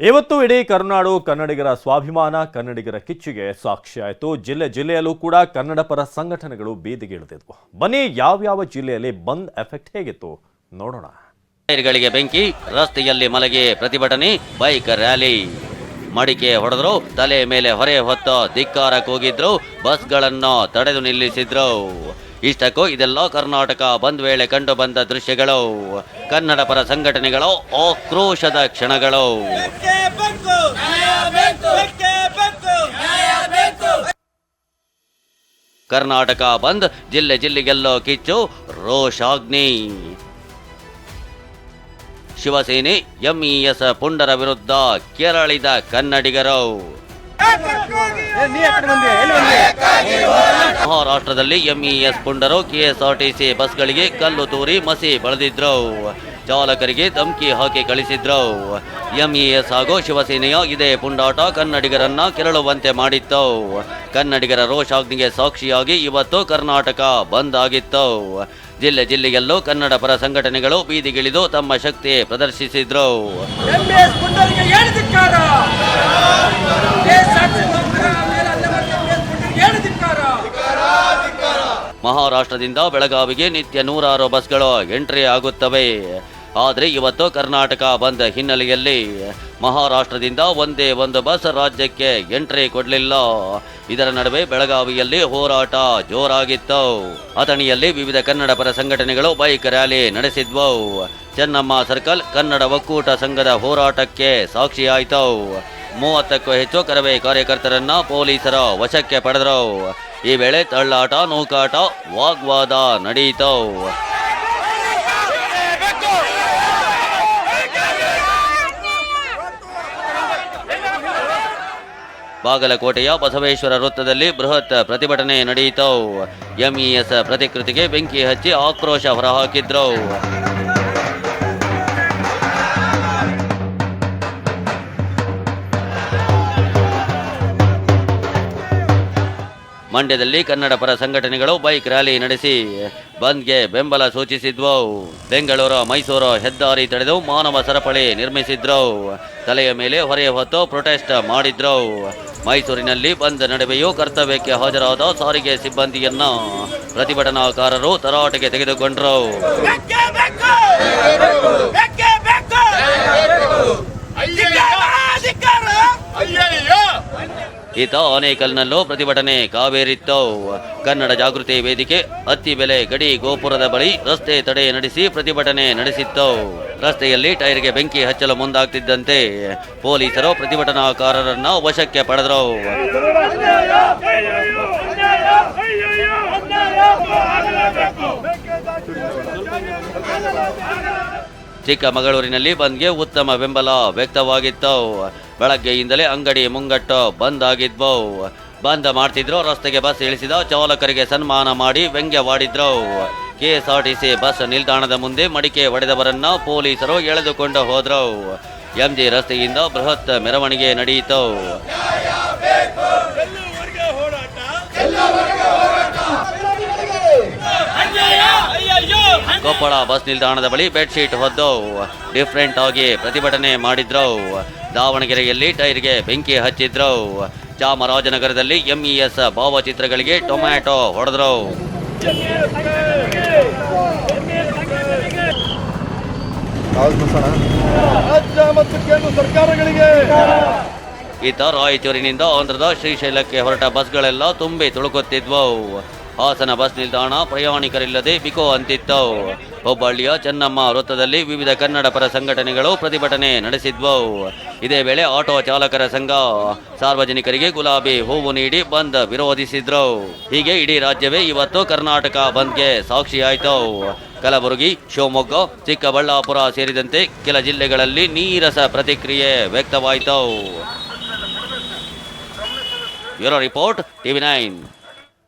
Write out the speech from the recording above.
ಇವತ್ತು ಇಡೀ ಕರುನಾಡು ಕನ್ನಡಿಗರ ಸ್ವಾಭಿಮಾನ, ಕನ್ನಡಿಗರ ಕಿಚ್ಚಿಗೆ ಸಾಕ್ಷಿಯಾಯಿತು. ಜಿಲ್ಲೆ ಜಿಲ್ಲೆಯಲ್ಲೂ ಕೂಡ ಕನ್ನಡ ಪರ ಸಂಘಟನೆಗಳು ಬೀದಿಗಿಳಿದಿದ್ವು ಬನ್ನಿ, ಯಾವ್ಯಾವ ಜಿಲ್ಲೆಯಲ್ಲಿ ಬಂದ್ ಎಫೆಕ್ಟ್ ಹೇಗಿತ್ತು ನೋಡೋಣ. ಟೈರ್ಗಳಿಗೆ ಬೆಂಕಿ, ರಸ್ತೆಯಲ್ಲಿ ಮಲಗಿ ಪ್ರತಿಭಟನೆ, ಬೈಕ್ ರ್ಯಾಲಿ. ಮಡಿಕೆ ಹೊಡೆದ್ರು, ತಲೆ ಮೇಲೆ ಹೊರೆ ಹೊತ್ತ ಧಿಕ್ಕಾರ ಕೂಗಿದ್ರು, ಬಸ್ಗಳನ್ನು ತಡೆದು ನಿಲ್ಲಿಸಿದ್ರು. ಇಷ್ಟಕ್ಕೂ ಇದೆಲ್ಲ ಕರ್ನಾಟಕ ಬಂದ್ ವೇಳೆ ಕಂಡು ಬಂದ ದೃಶ್ಯಗಳು ಕನ್ನಡ ಪರ ಸಂಘಟನೆಗಳು ಆಕ್ರೋಶದ ಕ್ಷಣಗಳು. ಕರ್ನಾಟಕ ಬಂದ್ ಜಿಲ್ಲೆ ಜಿಲ್ಲೆಗೆಲ್ಲೋ ಕಿಚ್ಚು, ರೋಷಾಗ್ನಿ. ಶಿವಸೇನೆ ಎಂಇಎಸ್ ಪುಂಡರ ವಿರುದ್ಧ ಕೆರಳಿದ ಕನ್ನಡಿಗರು. ಮಹಾರಾಷ್ಟ್ರದಲ್ಲಿ ಎಂಇಎಸ್ ಪುಂಡರು ಕೆಎಸ್ಆರ್ಟಿಸಿ ಬಸ್ಗಳಿಗೆ ಕಲ್ಲು ತೂರಿ ಮಸಿ ಬಳದಿದ್ರು. ಚಾಲಕರಿಗೆ ಧಮಕಿ ಹಾಕಿ ಕಳಿಸಿದ್ರು. ಎಂಇಎಸ್ ಹಾಗೂ ಶಿವಸೇನೆಯ ಇದೇ ಪುಂಡಾಟ ಕನ್ನಡಿಗರನ್ನ ಕೆರಳುವಂತೆ ಮಾಡಿತ್ತು. ಕನ್ನಡಿಗರ ರೋಷಾಗ್ನಿಗೆ ಸಾಕ್ಷಿಯಾಗಿ ಇವತ್ತು ಕರ್ನಾಟಕ ಬಂದ್ ಆಗಿತ್ತು. ಜಿಲ್ಲೆ ಜಿಲ್ಲೆಯಲ್ಲೂ ಕನ್ನಡ ಪರ ಸಂಘಟನೆಗಳು ಬೀದಿಗಿಳಿದು ತಮ್ಮ ಶಕ್ತಿ ಪ್ರದರ್ಶಿಸಿದ್ರು. ಮಹಾರಾಷ್ಟ್ರದಿಂದ ಬೆಳಗಾವಿಗೆ ನಿತ್ಯ ನೂರಾರು ಬಸ್ಗಳು ಎಂಟ್ರಿ ಆಗುತ್ತವೆ. ಆದರೆ ಇವತ್ತು ಕರ್ನಾಟಕ ಬಂದ್ ಹಿನ್ನೆಲೆಯಲ್ಲಿ ಮಹಾರಾಷ್ಟ್ರದಿಂದ ಒಂದೇ ಒಂದು ಬಸ್ ರಾಜ್ಯಕ್ಕೆ ಎಂಟ್ರಿ ಕೊಡಲಿಲ್ಲ. ಇದರ ನಡುವೆ ಬೆಳಗಾವಿಯಲ್ಲಿ ಹೋರಾಟ ಜೋರಾಗಿತ್ತು. ಅಥಣಿಯಲ್ಲಿ ವಿವಿಧ ಕನ್ನಡ ಪರ ಸಂಘಟನೆಗಳು ಬೈಕ್ ರ್ಯಾಲಿ ನಡೆಸಿದ್ವು. ಚೆನ್ನಮ್ಮ ಸರ್ಕಲ್ ಕನ್ನಡ ಒಕ್ಕೂಟ ಸಂಘದ ಹೋರಾಟಕ್ಕೆ ಸಾಕ್ಷಿಯಾಯಿತು. ಮೂವತ್ತಕ್ಕೂ ಹೆಚ್ಚು ಕರವೇ ಕಾರ್ಯಕರ್ತರನ್ನು ಪೊಲೀಸರ ವಶಕ್ಕೆ ಪಡೆದರು. ಈ ವೇಳೆ ತಳ್ಳಾಟ, ನೂಕಾಟ, ವಾಗ್ವಾದ ನಡೆಯಿತು ಬಾಗಲಕೋಟೆಯ ಬಸವೇಶ್ವರ ವೃತ್ತದಲ್ಲಿ ಬೃಹತ್ ಪ್ರತಿಭಟನೆ ನಡೆಯಿತು ಎಂಇಎಸ್ ಪ್ರತಿಕೃತಿಗೆ ಬೆಂಕಿ ಹಚ್ಚಿ ಆಕ್ರೋಶ ಹೊರಹಾಕಿದ್ರು. ಮಂಡ್ಯದಲ್ಲಿ ಕನ್ನಡ ಪರ ಸಂಘಟನೆಗಳು ಬೈಕ್ ರ್ಯಾಲಿ ನಡೆಸಿ ಬಂದ್ಗೆ ಬೆಂಬಲ ಸೂಚಿಸಿದ್ವು. ಬೆಂಗಳೂರು, ಮೈಸೂರು ಹೆದ್ದಾರಿ ತಡೆದು ಮಾನವ ಸರಪಳಿ ನಿರ್ಮಿಸಿದ್ರು. ತಲೆಯ ಮೇಲೆ ಹೊರೆಯ ಹೊತ್ತು ಪ್ರೊಟೆಸ್ಟ್ ಮಾಡಿದ್ರು. ಮೈಸೂರಿನಲ್ಲಿ ಬಂದ್ ನಡುವೆಯೂ ಕರ್ತವ್ಯಕ್ಕೆ ಹಾಜರಾದ ಸಾರಿಗೆ ಸಿಬ್ಬಂದಿಯನ್ನು ಪ್ರತಿಭಟನಾಕಾರರು ತರಾಟೆಗೆ ತೆಗೆದುಕೊಂಡ್ರು ಬೆಕ್ಕೆ ಬೇಕು ಬೆಕ್ಕೆ ಬೇಕು ಧಿಕ್ಕಾರ ಧಿಕ್ಕಾರ ಈತ ಆನೇಕಲ್ನಲ್ಲೂ ಪ್ರತಿಭಟನೆ ಕಾವೇರಿತ್ತವು. ಕನ್ನಡ ಜಾಗೃತಿ ವೇದಿಕೆ ಅತ್ತಿ ಬೆಲೆ ಗಡಿ ಗೋಪುರದ ಬಳಿ ರಸ್ತೆ ತಡೆ ನಡೆಸಿ ಪ್ರತಿಭಟನೆ ನಡೆಸಿತ್ತವು. ರಸ್ತೆಯಲ್ಲಿ ಟೈರ್ಗೆ ಬೆಂಕಿ ಹಚ್ಚಲು ಮುಂದಾಗ್ತಿದ್ದಂತೆ ಪೊಲೀಸರು ಪ್ರತಿಭಟನಾಕಾರರನ್ನ ವಶಕ್ಕೆ ಪಡೆದರು. ಚಿಕ್ಕಮಗಳೂರಿನಲ್ಲಿ ಬಂದ್ಗೆ ಉತ್ತಮ ಬೆಂಬಲ ವ್ಯಕ್ತವಾಗಿತ್ತು ಬೆಳಗ್ಗೆಯಿಂದಲೇ ಅಂಗಡಿ ಮುಂಗಟ್ಟು ಬಂದ್ ಆಗಿದ್ವು ಬಂದ್ ಮಾಡ್ತಿದ್ರು, ರಸ್ತೆಗೆ ಬಸ್ ಇಳಿಸಿದ ಚಾಲಕರಿಗೆ ಸನ್ಮಾನ ಮಾಡಿ ವ್ಯಂಗ್ಯವಾಡಿದ್ರು ಕೆಎಸ್ಆರ್ಟಿಸಿ ಬಸ್ ನಿಲ್ದಾಣದ ಮುಂದೆ ಮಡಿಕೆ ಒಡೆದವರನ್ನ ಪೊಲೀಸರು ಎಳೆದುಕೊಂಡು ಹೋದ್ರು. ಎಂಜಿ ರಸ್ತೆಯಿಂದ ಬೃಹತ್ ಮೆರವಣಿಗೆ ನಡೆಯಿತು. ಕೊಪ್ಪಳ ಬಸ್ ನಿಲ್ದಾಣದ ಬಳಿ ಬೆಡ್ಶೀಟ್ ಹೊದ್ದು ಡಿಫ್ರೆಂಟ್ ಆಗಿ ಪ್ರತಿಭಟನೆ ಮಾಡಿದ್ರು ದಾವಣಗೆರೆಯಲ್ಲಿ ಟೈರ್ಗೆ ಬೆಂಕಿ ಹಚ್ಚಿದ್ರು ಚಾಮರಾಜನಗರದಲ್ಲಿ ಎಂಇಎಸ್ ಭಾವಚಿತ್ರಗಳಿಗೆ ಟೊಮ್ಯಾಟೊ ಹೊಡೆದ್ರು ಸರ್ಕಾರಗಳಿಗೆ ಈತ ರಾಯಚೂರಿನಿಂದ ಆಂಧ್ರದ ಶ್ರೀಶೈಲಕ್ಕೆ ಹೊರಟ ಬಸ್ಗಳೆಲ್ಲ ತುಂಬಿ ತುಳುಕುತ್ತಿದ್ವು. ಹಾಸನ ಬಸ್ ನಿಲ್ದಾಣ ಪ್ರಯಾಣಿಕರಿಲ್ಲದೆ ಬಿಕೋ ಅಂತಿತ್ತು ಹುಬ್ಬಳ್ಳಿಯ ಚೆನ್ನಮ್ಮ ವೃತ್ತದಲ್ಲಿ ವಿವಿಧ ಕನ್ನಡ ಪರ ಸಂಘಟನೆಗಳು ಪ್ರತಿಭಟನೆ ನಡೆಸಿದ್ವು. ಇದೇ ವೇಳೆ ಆಟೋ ಚಾಲಕರ ಸಂಘ ಸಾರ್ವಜನಿಕರಿಗೆ ಗುಲಾಬಿ ಹೂವು ನೀಡಿ ಬಂದ್ ವಿರೋಧಿಸಿದ್ರು. ಹೀಗೆ ಇಡೀ ರಾಜ್ಯವೇ ಇವತ್ತು ಕರ್ನಾಟಕ ಬಂದ್ಗೆ ಸಾಕ್ಷಿಯಾಯಿತು. ಕಲಬುರಗಿ, ಶಿವಮೊಗ್ಗ, ಚಿಕ್ಕಬಳ್ಳಾಪುರ ಸೇರಿದಂತೆ ಕೆಲ ಜಿಲ್ಲೆಗಳಲ್ಲಿ ನೀರಸ ಪ್ರತಿಕ್ರಿಯೆ ವ್ಯಕ್ತವಾಯಿತು. Bureau report, TV nine.